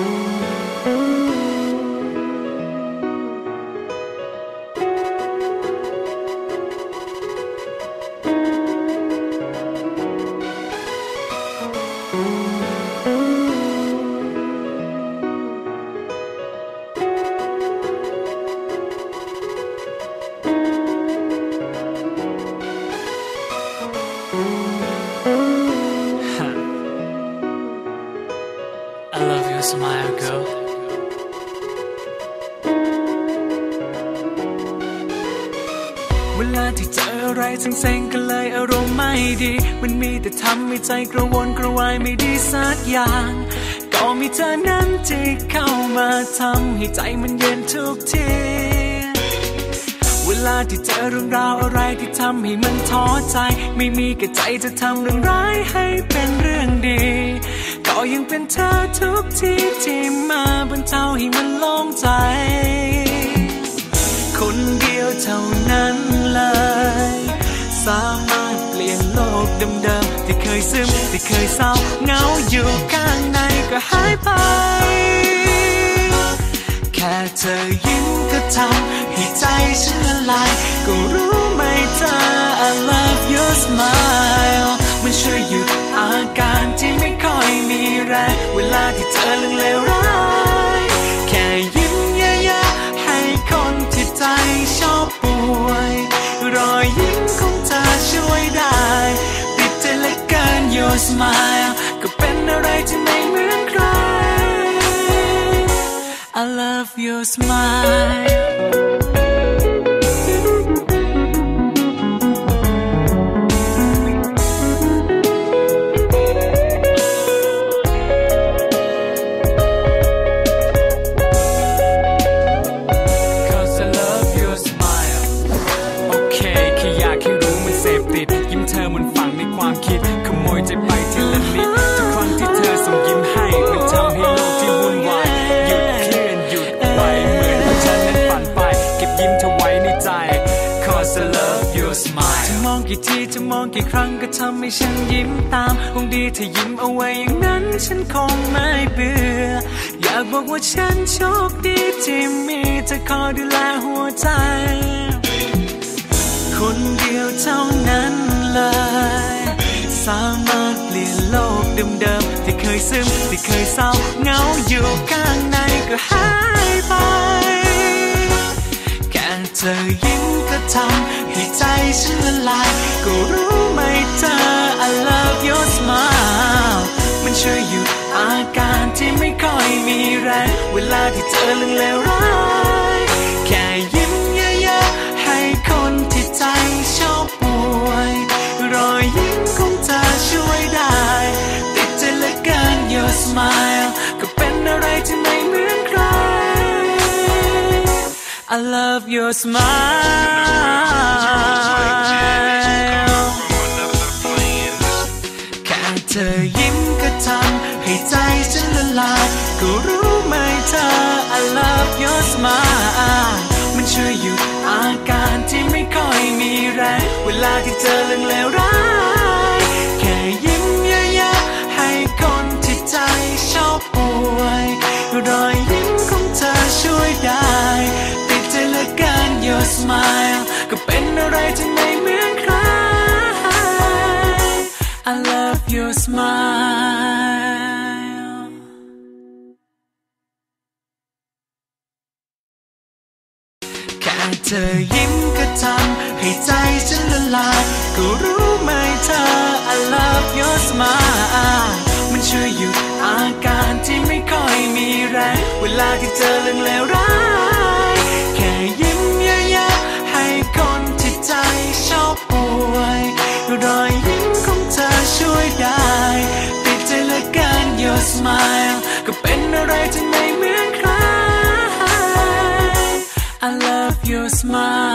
you. I love your smile girl เวลาที่เจออะไรเซ็งๆก็เลยอารมณ์ไม่ดี มันมีแต่ทำให้ใจกระวนกระวายไม่ดีสักอย่าง ก็มีเธอนั้นที่เข้ามาทำให้ใจมันเย็นทุกที เวลาที่เจอเรื่องราวอะไรที่ทำให้มันท้อใจ ไม่มีกระใจจะทำเรื่องร้ายให้เป็นเรื่องดี ยังเป็นเธอทุกทีที่มาบรรเทาให้มันโล่งใจ คนเดียวเท่านั้นเลย สามารถเปลี่ยนโลกเดิมๆที่เคยซึมที่เคยเศร้าเหงาอยู่ข้างในก็หายไป แค่เธอยิ้มก็ทำให้ใจฉันละลายก็รู้ไหมเธอ I love your smile เธอเรื่องเลวร้าย แค่ยิ้มเยอะๆให้คนที่ใจชอบป่วย รอยยิ้มของเธอช่วยได้ ติดใจเหลือเกิน your smile ก็เป็นอะไรที่ไม่เหมือนใคร I love your smile ในความคิด ขโมยใจไปทีละนิดทุกครั้งที่เธอส่งยิ้มให้มันทำให้โลกที่วุ่นวายหยุดเคลื่อนหยุดไปเหมือนว่าฉันนั้นฝันไป เก็บยิ้มเธอไว้ในใจ Cause I love your smile จะมองกี่ทีจะมองกี่ครั้งก็ทำให้ฉันยิ้มตามคงดีถ้ายิ้มเอาไว้อย่างนั้นฉันคงไม่เบื่ออยากบอกว่าฉันโชคดีที่มีเธอคอยดูแลหัวใจคนเดียวเท่านั้นเลยามารถเปลี่ยนโลกเดิมๆที่เคยซึมที่เคยเศร้าเหงาอยู่ข้างในก็หายไป แค่เธอยิ้มก็ทำให้ใจฉันละลาย ก็รู้ไหมเธอ I love your smile มันช่วยหยุดอาการที่ไม่ค่อยมีแรงเวลาที่เจอเรื่องเลวร้ายแค่ I love your smile แค่เธอยิ้มก็ทำให้ใจฉันละลายก็รู้ไหมเธอ I love your smile มันช่วยหยุดอาการที่ไม่ค่อยมีแรง เวลาที่เจอเรื่องเลวร้าย ธอยิ้มก็ทำให้ใจฉันละลายก็รู้ไหมเธอ I love your smile มันช่วยหยุดอาการที่ไม่ค่อยมีแรงเวลาที่เจอเรื่องเลวร้าย แค่ยิ้มเยอะๆให้คนที่ใจชอบป่วยรอยยิ้มของเธอช่วยได้ติดใจเหลือเกิน your smile ก็เป็นอะไรที่ smile.